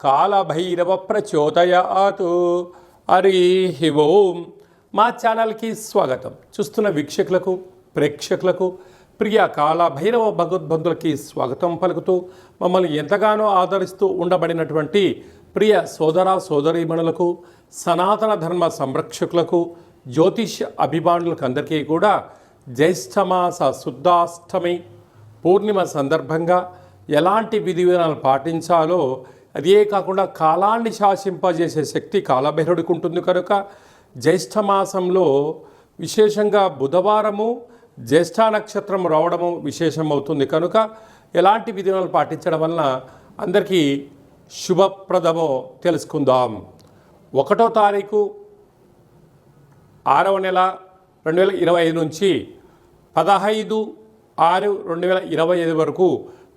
కాలభైరవ ప్రచోదయాత్ హరి ఓం మా ఛానల్కి స్వాగతం. చూస్తున్న వీక్షకులకు ప్రేక్షకులకు ప్రియ కాలభైరవ భగవద్బంధులకి స్వాగతం పలుకుతూ మమ్మల్ని ఎంతగానో ఆదరిస్తూ ఉండబడినటువంటి ప్రియ సోదర సోదరీమణులకు సనాతన ధర్మ సంరక్షకులకు జ్యోతిష్ అభిమానులకు అందరికీ కూడా జ్యేష్ఠమాస శుద్ధాష్టమి పూర్ణిమ సందర్భంగా ఎలాంటి విధి విధానాలు పాటించాలో అదే కాకుండా కాలాన్ని శాసింపజేసే శక్తి కాలభైరుడికి ఉంటుంది కనుక జ్యేష్ఠ మాసంలో విశేషంగా బుధవారము జ్యేష్ఠ నక్షత్రం రావడము విశేషం అవుతుంది కనుక ఎలాంటి విధానాలు పాటించడం వలన అందరికీ శుభప్రదమో తెలుసుకుందాం. ఒకటో తారీఖు ఆరవ నెల రెండు వేల ఇరవై ఐదు నుంచి పదహైదు ఆరు రెండు వేల ఇరవై ఐదు వరకు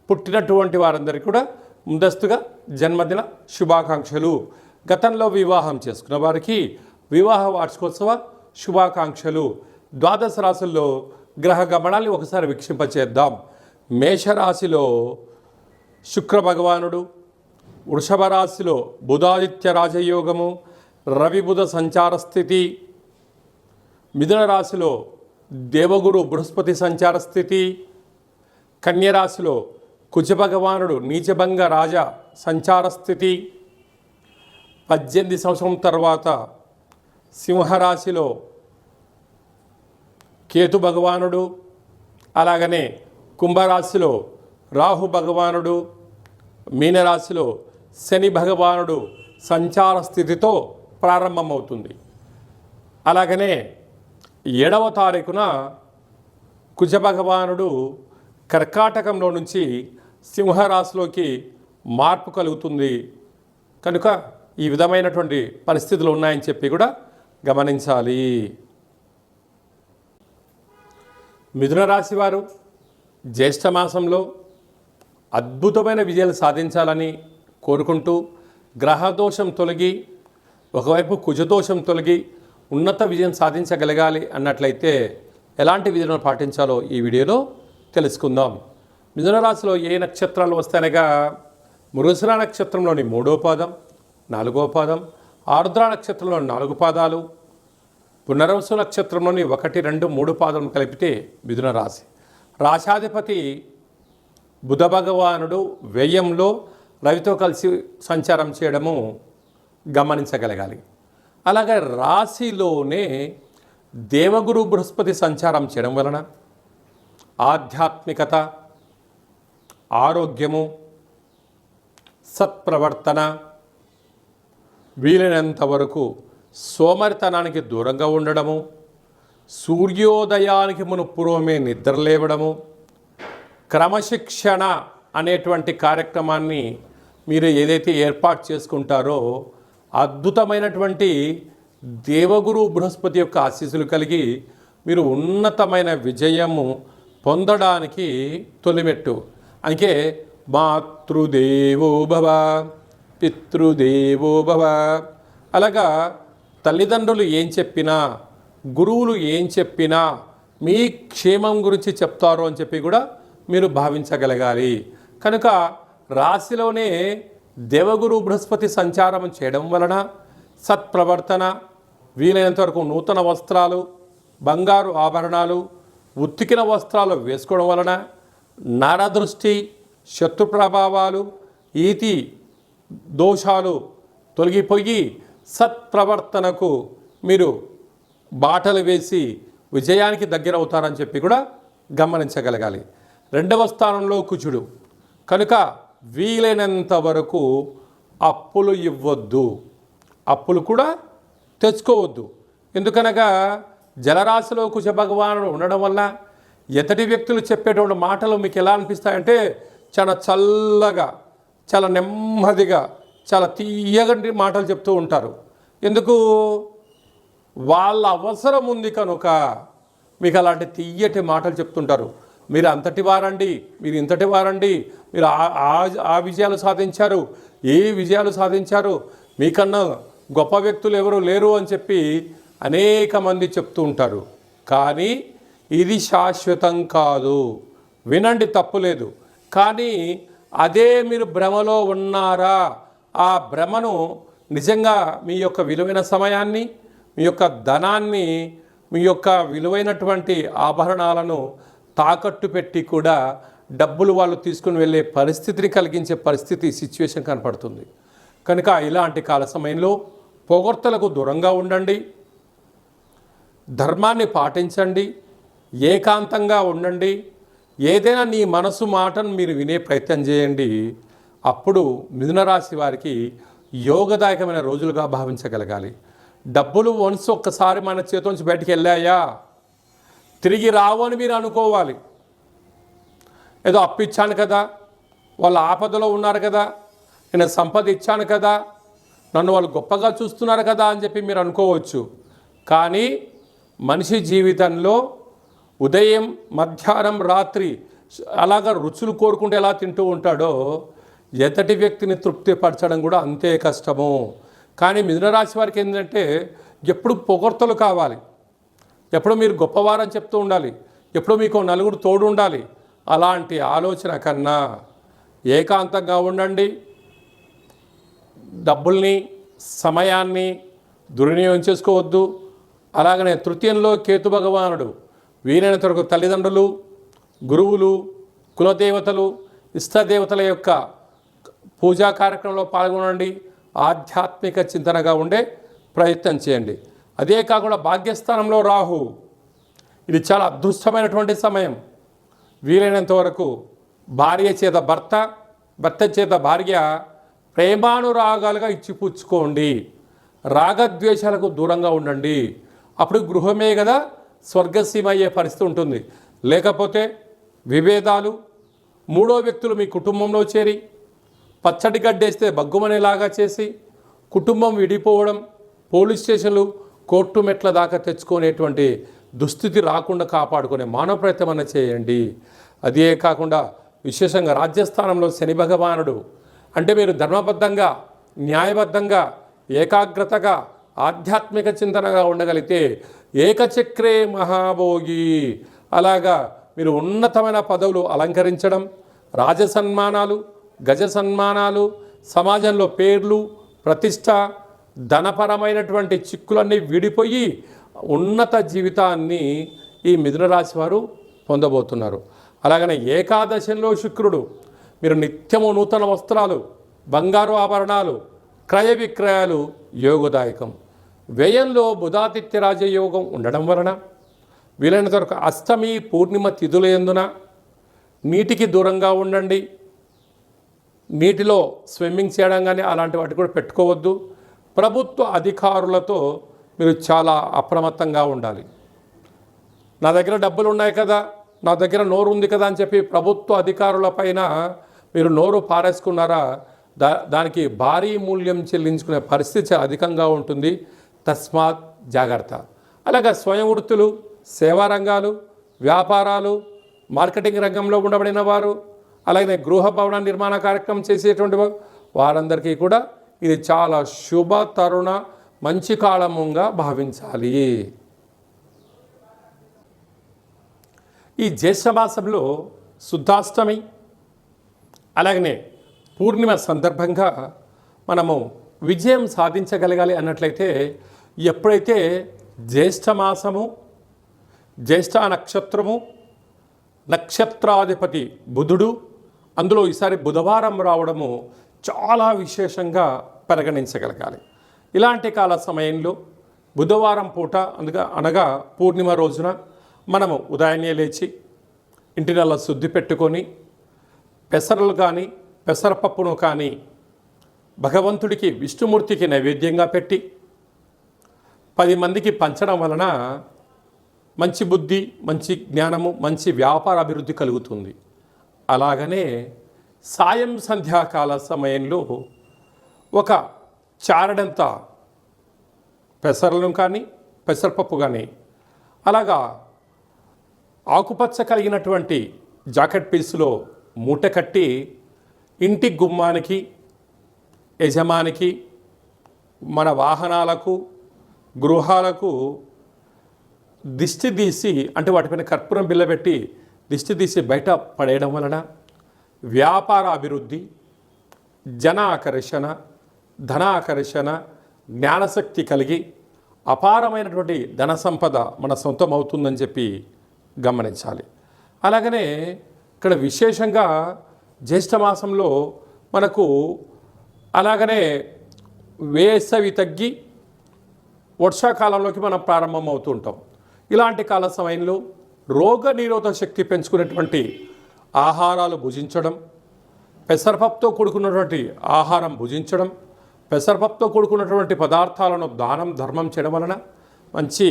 పుట్టినటువంటి వారందరికీ కూడా ముందస్తుగా జన్మదిన శుభాకాంక్షలు. గతంలో వివాహం చేసుకున్న వారికి వివాహ వార్షికోత్సవ శుభాకాంక్షలు. ద్వాదశ రాశుల్లో గ్రహ గమనాన్ని ఒకసారి వీక్షింపచేద్దాం. మేషరాశిలో శుక్ర భగవానుడు వృషభ రాశిలో బుధాదిత్య రాజయోగము రవిబుధ సంచార స్థితి మిథున రాశిలో దేవగురు బృహస్పతి సంచార స్థితి కన్యరాశిలో కుజభగవానుడు నీచభంగ రాజా సంచార స్థితి. పద్దెనిమిది సంవత్సరం తర్వాత సింహరాశిలో కేతు భగవానుడు అలాగనే కుంభరాశిలో రాహు భగవానుడు మీనరాశిలో శని భగవానుడు సంచార స్థితితో ప్రారంభమవుతుంది. అలాగనే ఏడవ తారీఖున కుజభగవానుడు కర్కాటకంలో నుంచి సింహరాశిలోకి మార్పు కలుగుతుంది. కనుక ఈ విధమైనటువంటి పరిస్థితులు ఉన్నాయని చెప్పి కూడా గమనించాలి. మిథున రాశి వారు జ్యేష్ఠ మాసంలో అద్భుతమైన విజయాలు సాధించాలని కోరుకుంటూ గ్రహదోషం తొలగి ఒకవైపు కుజదోషం తొలగి ఉన్నత విజయం సాధించగలగాలి అన్నట్లయితే ఎలాంటి విధులను పాటించాలో ఈ వీడియోలో తెలుసుకుందాం. మిథున రాశిలో ఏ నక్షత్రాలు వస్తాయనగా మృగశిర నక్షత్రంలోని మూడో పాదం నాలుగో పాదం ఆరుద్ర నక్షత్రంలోని నాలుగు పాదాలు పునరవసు నక్షత్రంలోని ఒకటి రెండు మూడు పాదం కలిపితే మిథున రాశి. రాశాధిపతి బుధ భగవానుడు వ్యయంలో రవితో కలిసి సంచారం చేయడము గమనించగలగాలి. అలాగే రాశిలోనే దేవగురు బృహస్పతి సంచారం చేయడం వలన ఆధ్యాత్మికత ఆరోగ్యము సత్ప్రవర్తన వీలైనంత వరకు సోమరితనానికి దూరంగా ఉండడము సూర్యోదయానికి మును పూర్వమే నిద్రలేవడము క్రమశిక్షణ అనేటువంటి కార్యక్రమాన్ని మీరు ఏదైతే ఏర్పాటు చేసుకుంటారో అద్భుతమైనటువంటి దేవగురు బృహస్పతి యొక్క ఆశీస్సులు కలిగి మీరు ఉన్నతమైన విజయము పొందడానికి తొలిమెట్టు. అందుకే మాతృదేవో భవ పితృదేవో భవ. అలాగా తల్లిదండ్రులు ఏం చెప్పినా గురువులు ఏం చెప్పినా మీ క్షేమం గురించి చెప్తారు అని చెప్పి కూడా మీరు భావించగలగాలి. కనుక రాశిలోనే దేవగురు బృహస్పతి సంచారం చేయడం వలన సత్ప్రవర్తన వీలైనంత వరకు నూతన వస్త్రాలు బంగారు ఆభరణాలు ఉత్తికిన వస్త్రాలు వేసుకోవడం వలన నాడదృష్టి శత్రు ప్రభావాలు ఈతి దోషాలు తొలగిపోయి సత్ప్రవర్తనకు మీరు బాటలు వేసి విజయానికి దగ్గర అవుతారని చెప్పి కూడా గమనించగలగాలి. రెండవ స్థానంలో కుచుడు కనుక వీలైనంత వరకు అప్పులు ఇవ్వద్దు. అప్పులు కూడా తెచ్చుకోవద్దు. ఎందుకనగా జలరాశిలో కుజ భగవానుడు ఉండడం వల్ల ఎతటి వ్యక్తులు చెప్పేటువంటి మాటలు మీకు ఎలా అనిపిస్తాయంటే చాలా చల్లగా చాలా నెమ్మదిగా చాలా తీయగంటి మాటలు చెప్తూ ఉంటారు. ఎందుకు? వాళ్ళ అవసరం ఉంది కనుక మీకు అలాంటి తీయటి మాటలు చెప్తుంటారు. మీరు అంతటి వారండి మీరు ఇంతటి వారండి మీరు ఆ- ఆ- ఆ విజయాలు సాధించారు ఏ విజయాలు సాధించారు మీకన్నా గొప్ప వ్యక్తులు ఎవరు లేరు అని చెప్పి అనేక మంది చెప్తూ ఉంటారు. కానీ ఇది శాశ్వతం కాదు. వినండి తప్పులేదు కానీ అదే మీరు భ్రమలో ఉన్నారా? ఆ భ్రమను నిజంగా మీ యొక్క విలువైన సమయాన్ని మీ యొక్క ధనాన్ని మీ యొక్క విలువైనటువంటి ఆభరణాలను తాకట్టు పెట్టి కూడా డబ్బులు వాళ్ళు తీసుకుని వెళ్ళే పరిస్థితిని కలిగించే పరిస్థితి సిచ్యువేషన్ కనపడుతుంది. కనుక ఇలాంటి కాల సమయంలో పొగడ్తలకు దూరంగా ఉండండి. ధర్మాన్ని పాటించండి. ఏకాంతంగా ఉండండి. ఏదైనా నీ మనసు మాటను మీరు వినే ప్రయత్నం చేయండి. అప్పుడు మిథునరాశి వారికి యోగదాయకమైన రోజులుగా భావించగలగాలి. డబ్బులు వన్స్ ఒక్కసారి మన చేతిలోంచి బయటికి వెళ్ళాయా? తిరిగి రావు అని మీరు అనుకోవాలి. ఏదో అప్పు ఇచ్చాను కదా. వాళ్ళు ఆపదలో ఉన్నారు కదా. నేను సంపద ఇచ్చాను కదా. నన్ను వాళ్ళు గొప్పగా చూస్తున్నారు కదా అని చెప్పి మీరు అనుకోవచ్చు. కానీ మనిషి జీవితంలో ఉదయం మధ్యాహ్నం రాత్రి అలాగా రుచులు కోరుకుంటే ఎలా తింటూ ఉంటాడో ఎదటి వ్యక్తిని తృప్తిపరచడం కూడా అంతే కష్టము. కానీ మిథునరాశి వారికి ఏంటంటే ఎప్పుడు పొగడ్తలు కావాలి. ఎప్పుడు మీరు గొప్పవారని చెప్తూ ఉండాలి. ఎప్పుడు మీకు నలుగురు తోడు ఉండాలి. అలాంటి ఆలోచన కన్నా ఏకాంతంగా ఉండండి. డబ్బుల్ని సమయాన్ని దుర్వినియోగం చేసుకోవద్దు. అలాగనే తృతీయంలో కేతు భగవానుడు వీలైనంత వరకు తల్లిదండ్రులు గురువులు కులదేవతలు ఇష్టదేవతల యొక్క పూజా కార్యక్రమంలో పాల్గొనండి. ఆధ్యాత్మిక చింతనగా ఉండే ప్రయత్నం చేయండి. అదే కాకుండా భాగ్యస్థానంలో రాహు. ఇది చాలా అదృష్టమైనటువంటి సమయం. వీలైనంత వరకు భార్య చేత భర్త భర్త చేత భార్య ప్రేమానురాగాలుగా ఇచ్చిపుచ్చుకోండి. రాగద్వేషాలకు దూరంగా ఉండండి. అప్పుడు గృహమే కదా స్వర్గసీమ అయ్యే పరిస్థితి ఉంటుంది. లేకపోతే విభేదాలు మూడో వ్యక్తులు మీ కుటుంబంలో చేరి పచ్చడి గడ్డేస్తే బగ్గుమనేలాగా చేసి కుటుంబం విడిపోవడం పోలీస్ స్టేషన్లు కోర్టు మెట్ల దాకా తెచ్చుకునేటువంటి దుస్థితి రాకుండా కాపాడుకునే మానవ ప్రయత్నం చేయండి. అదే కాకుండా విశేషంగా రాజ్యస్థానంలో శని భగవానుడు అంటే మీరు ధర్మబద్ధంగా న్యాయబద్ధంగా ఏకాగ్రతగా ఆధ్యాత్మిక చింతనగా ఉండగలిగితే ఏకచక్రే మహాభోగి. అలాగా మీరు ఉన్నతమైన పదవులు అలంకరించడం రాజ సన్మానాలు గజ సన్మానాలు సమాజంలో పేర్లు ప్రతిష్ట ధనపరమైనటువంటి చిక్కులన్నీ విడిపోయి ఉన్నత జీవితాన్ని ఈ మిథునరాశి వారు పొందబోతున్నారు. అలాగనే ఏకాదశంలో శుక్రుడు మీరు నిత్యము నూతన వస్త్రాలు బంగారు ఆభరణాలు క్రయ విక్రయాలు యోగదాయకం. వ్యయంలో బుధాదిత్య రాజయోగం ఉండడం వలన వీలైనంత వరకు అష్టమి పూర్ణిమ తిథుల ఎందున నీటికి దూరంగా ఉండండి. నీటిలో స్విమ్మింగ్ చేయడం కానీ అలాంటి వాటి కూడా పెట్టుకోవద్దు. ప్రభుత్వ అధికారులతో మీరు చాలా అప్రమత్తంగా ఉండాలి. నా దగ్గర డబ్బులు ఉన్నాయి కదా నా దగ్గర నోరు ఉంది కదా అని చెప్పి ప్రభుత్వ అధికారుల పైన మీరు నోరు పారేసుకున్నారా? దా దానికి భారీ మూల్యం చెల్లించుకునే పరిస్థితి అధికంగా ఉంటుంది. తస్మాత్ జాగ్రత్త. అలాగే స్వయం వృత్తులు సేవా రంగాలు వ్యాపారాలు మార్కెటింగ్ రంగంలో ఉండబడిన వారు అలాగే గృహ భవన నిర్మాణ కార్యక్రమం చేసేటువంటి వారందరికీ కూడా ఇది చాలా శుభ తరుణ మంచి కాలముగా భావించాలి. ఈ జ్యేష్ఠమాసంలో శుద్ధాష్టమి అలాగనే పూర్ణిమ సందర్భంగా మనము విజయం సాధించగలగాలి అన్నట్లయితే ఎప్పుడైతే జ్యేష్ఠ మాసము జ్యేష్ఠ నక్షత్రము నక్షత్రాధిపతి బుధుడు అందులో ఈసారి బుధవారం రావడము చాలా విశేషంగా పరిగణించగలగాలి. ఇలాంటి కాల సమయంలో బుధవారం పూట అందుగా అనగా పూర్ణిమ రోజున మనము ఉదయాన్నే లేచి ఇంటి శుద్ధి పెట్టుకొని పెసరలు కానీ పెసరపప్పును కానీ భగవంతుడికి విష్ణుమూర్తికి నైవేద్యంగా పెట్టి పది మందికి పంచడం వలన మంచి బుద్ధి మంచి జ్ఞానము మంచి వ్యాపార అభివృద్ధి కలుగుతుంది. అలాగనే సాయం సంధ్యాకాల సమయంలో ఒక చారడంత పెసరలను కానీ పెసరపప్పు కానీ అలాగా ఆకుపచ్చ కలిగినటువంటి జాకెట్ పీసులో మూట కట్టి ఇంటి గుమ్మానికి యజమానికి మన వాహనాలకు గృహాలకు దిష్టి తీసి అంటే వాటిపైన కర్పూరం బిల్ల పెట్టి దిష్టి తీసి బయట పడేయడం వలన వ్యాపార అభివృద్ధి జన ఆకర్షణ ధన ఆకర్షణ జ్ఞానశక్తి కలిగి అపారమైనటువంటి ధన సంపద మన సొంతం అవుతుందని చెప్పి గమనించాలి. అలాగనే ఇక్కడ విశేషంగా జ్యేష్ఠమాసంలో మనకు అలాగనే వేసవి తగ్గి వర్షాకాలంలోకి మనం ప్రారంభం అవుతూ ఉంటాం ఇలాంటి కాల సమయంలో రోగ నిరోధక శక్తి పెంచుకునేటువంటి ఆహారాలు భుజించడం పెసరపప్పుతో కూడుకున్నటువంటి ఆహారం భుజించడం పెసరపప్పుతో కూడుకున్నటువంటి పదార్థాలను దానం ధర్మం చేయడం వలన మంచి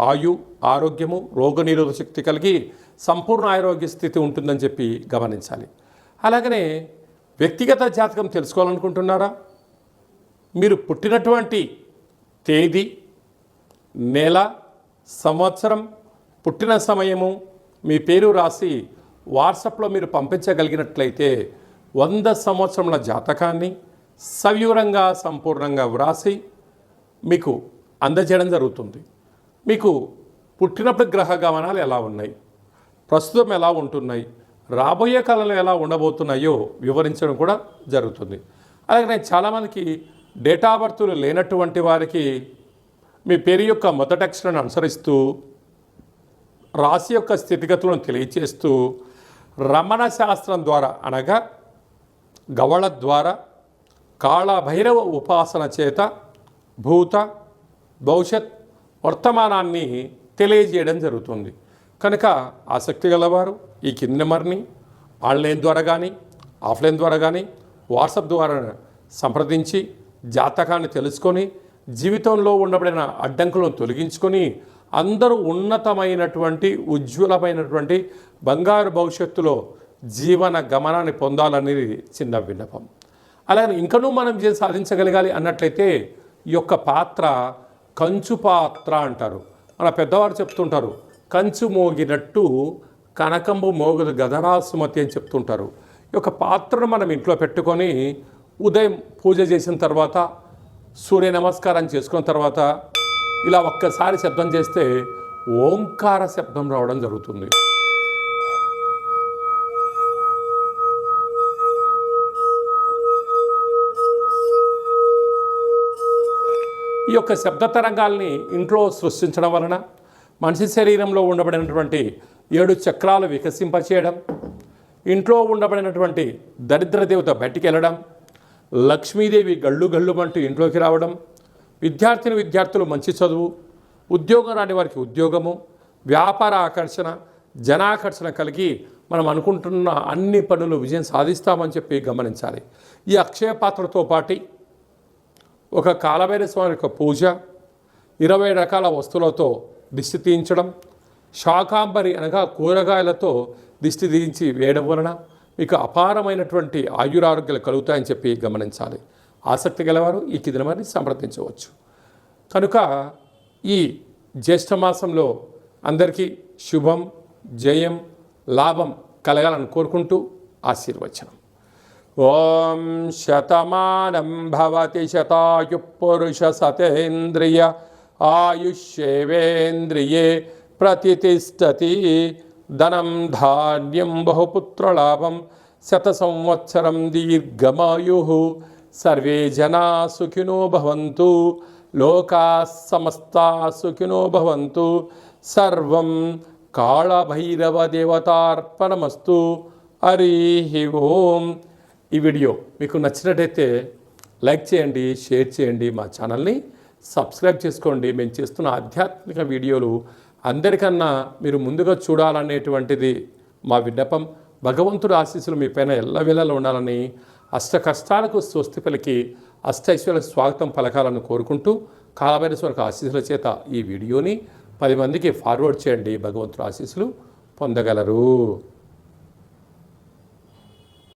ఆయు ఆరోగ్యము రోగనిరోధక శక్తి కలిగి సంపూర్ణ ఆరోగ్య స్థితి ఉంటుందని చెప్పి గమనించాలి. అలాగనే వ్యక్తిగత జాతకం తెలుసుకోవాలనుకుంటున్నారా? మీరు పుట్టినటువంటి తేదీ నెల సంవత్సరం పుట్టిన సమయము మీ పేరు రాసి వాట్సాప్లో మీరు పంపించగలిగినట్లయితే వంద సంవత్సరముల జాతకాన్ని సవివరంగా సంపూర్ణంగా వ్రాసి మీకు అందజేయడం జరుగుతుంది. మీకు పుట్టినప్పుడు గ్రహ గమనాలు ఎలా ఉన్నాయి? ప్రస్తుతం ఎలా ఉంటున్నాయి? రాబోయే కాలంలో ఎలా ఉండబోతున్నాయో వివరించడం కూడా జరుగుతుంది. అలాగే చాలామందికి డేటా బర్త్లు లేనటువంటి వారికి మీ పేరు యొక్క మొదటి అక్షరాన్ని అనుసరిస్తూ రాశి యొక్క స్థితిగతులను తెలియచేస్తూ రమణ శాస్త్రం ద్వారా అనగా గవళ ద్వారా కాళభైరవ ఉపాసన చేత భూత భవిష్యత్ వర్తమానాన్ని తెలియజేయడం జరుగుతుంది. కనుక ఆసక్తి గలవారు ఈ కింది నెంబర్ని ఆన్లైన్ ద్వారా కానీ ఆఫ్లైన్ ద్వారా కానీ వాట్సాప్ ద్వారా సంప్రదించి జాతకాన్ని తెలుసుకొని జీవితంలో ఉండబడిన అడ్డంకులను తొలగించుకొని అందరూ ఉన్నతమైనటువంటి ఉజ్వలమైనటువంటి బంగారు భవిష్యత్తులో జీవన గమనాన్ని పొందాలనేది చిన్న విన్నపం. అలాగే ఇంకనూ మనం విజయం సాధించగలగాలి అన్నట్లయితే ఈ యొక్క పాత్ర కంచు పాత్ర అంటారు. మన పెద్దవారు చెప్తుంటారు కంచు మోగినట్టు కనకంబు మోగదు గదరా సుమతి అని చెప్తుంటారు. ఈ యొక్క పాత్రను మనం ఇంట్లో పెట్టుకొని ఉదయం పూజ చేసిన తర్వాత సూర్య నమస్కారం చేసుకున్న తర్వాత ఇలా ఒక్కసారి శబ్దం చేస్తే ఓంకార శబ్దం రావడం జరుగుతుంది. ఈ యొక్క శబ్ద తరంగాల్ని ఇంట్లో సృష్టించడం వలన మనిషి శరీరంలో ఉండబడినటువంటి ఏడు చక్రాలు వికసింపచేయడం ఇంట్లో ఉండబడినటువంటి దరిద్ర దేవత బయటికి వెళ్ళడం లక్ష్మీదేవి గళ్ళు గళ్ళు అంటూ ఇంట్లోకి రావడం విద్యార్థిని విద్యార్థులు మంచి చదువు ఉద్యోగం రాని వారికి ఉద్యోగము వ్యాపార ఆకర్షణ జనాకర్షణ కలిగి మనం అనుకుంటున్న అన్ని పనులు విజయం సాధిస్తామని చెప్పి గమనించాలి. ఈ అక్షయ పాత్రతో పాటి ఒక కాలభైర స్వామి యొక్క పూజ ఇరవై రకాల వస్తువులతో దిష్టి తీయించడం శాకాంబరి అనగా కూరగాయలతో దిష్టి తీయించి వేయడం వలన మీకు అపారమైనటువంటి ఆయురారోగ్యాలు కలుగుతాయని చెప్పి గమనించాలి. ఆసక్తి గలవారు ఈ కిదినమని సంప్రదించవచ్చు. కనుక ఈ జ్యేష్ఠమాసంలో అందరికీ శుభం జయం లాభం కలగాలని కోరుకుంటూ ఆశీర్వచనం. ఓం శతమానం భవతి శతాయు పురుష సతేంద్రియ ఆయుష్యేవేంద్రియే ప్రతిష్టతి ధనం ధాన్యం బహుపుత్రలాభం శత సంవత్సరం దీర్ఘమాయు. సర్వే జనా సుఖినో భవంతు లోకా సమస్తా సుఖినో భవంతు. సర్వం కాళభైరవ దేవతార్పణమస్తు హరి ఓం. ఈ వీడియో మీకు నచ్చినట్టయితే లైక్ చేయండి షేర్ చేయండి మా ఛానల్ని సబ్స్క్రైబ్ చేసుకోండి. మేము చేస్తున్న ఆధ్యాత్మిక వీడియోలు అందరికన్నా మీరు ముందుగా చూడాలనేటువంటిది మా విన్నపం. భగవంతుడు ఆశీస్సులు మీ పైన ఎల్లవేళలా ఉండాలని అష్ట కష్టాలకు స్వస్తి పలికి అష్టైశ్వర్య స్వాగతం పలకాలను కోరుకుంటూ కాలభైరస్వరకు ఆశీస్సుల చేత ఈ వీడియోని పది మందికి ఫార్వర్డ్ చేయండి. భగవంతుడు ఆశీస్సులు పొందగలరు.